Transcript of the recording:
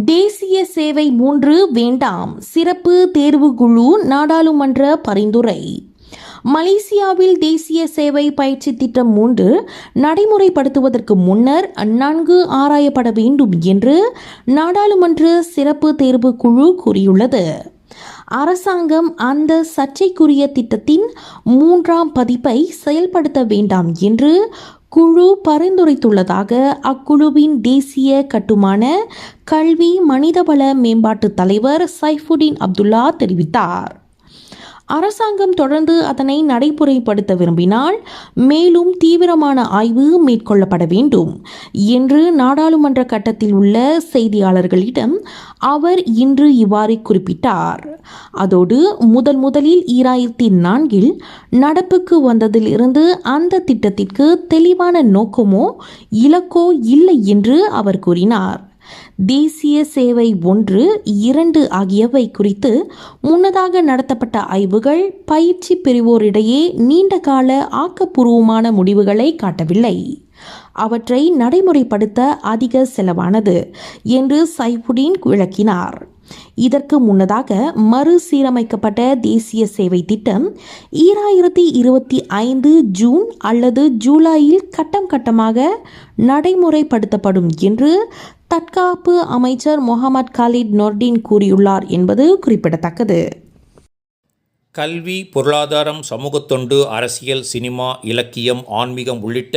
தேசிய சேவை மூன்று வேண்டாம். சிறப்பு தேர்வுக்குழு நாடாளுமன்ற பரிந்துரை. மலேசியாவில் தேசிய சேவை பயிற்சி திட்டம் மூன்று நடைமுறைப்படுத்துவதற்கு முன்னர் நான்கு ஆராயப்பட வேண்டும் என்று நாடாளுமன்ற சிறப்பு தேர்வு குழு கூறியுள்ளது. அரசாங்கம் அந்த சர்ச்சைக்குரிய திட்டத்தின் மூன்றாம் பதிப்பை செயல்படுத்த வேண்டாம் என்று குழு பரிந்துரைத்துள்ளதாக அக்குழுவின் தேசிய கட்டுமான கல்வி மனிதவள மேம்பாட்டு தலைவர் சைஃபுடீன் அப்துல்லா தெரிவித்தார். அரசாங்கம் தொடர்ந்து அதனை நடைமுறைப்படுத்த விரும்பினால் மேலும் தீவிரமான ஆய்வு மேற்கொள்ளப்பட வேண்டும் என்று நாடாளுமன்ற கட்டத்தில் உள்ள செய்தியாளர்களிடம் அவர் இன்று இவ்வாறு குறிப்பிட்டார். அதோடு முதல் முதலில் ஈராயிரத்தி நான்கில் நடப்புக்கு வந்ததிலிருந்து அந்த திட்டத்திற்கு தெளிவான நோக்கமோ இலக்கோ இல்லை என்று அவர் கூறினார். தேசிய சேவை ஒன்று இரண்டு ஆகியவை குறித்து முன்னதாக நடத்தப்பட்ட ஆய்வுகள் பயிற்சி பெறுவோரிடையே நீண்ட கால ஆக்கப்பூர்வமான முடிவுகளை காட்டவில்லை. அவற்றை நடைமுறைப்படுத்த அதிக செலவானது என்று சைபுடீன் விளக்கினார். இதற்கு முன்னதாக மறுசீரமைக்கப்பட்ட தேசிய சேவை திட்டம் ஈராயிரத்தி இருபத்தி ஐந்து ஜூன் அல்லது ஜூலையில் கட்டம் கட்டமாக நடைமுறைப்படுத்தப்படும் என்று தற்காப்பு அமைச்சர் முகமது காலித் நொர்டின் கூறியுள்ளார் என்பது குறிப்பிடத்தக்கது. கல்வி பொருளாதாரம் சமூகத்தொண்டு அரசியல் சினிமா இலக்கியம் ஆன்மீகம் உள்ளிட்ட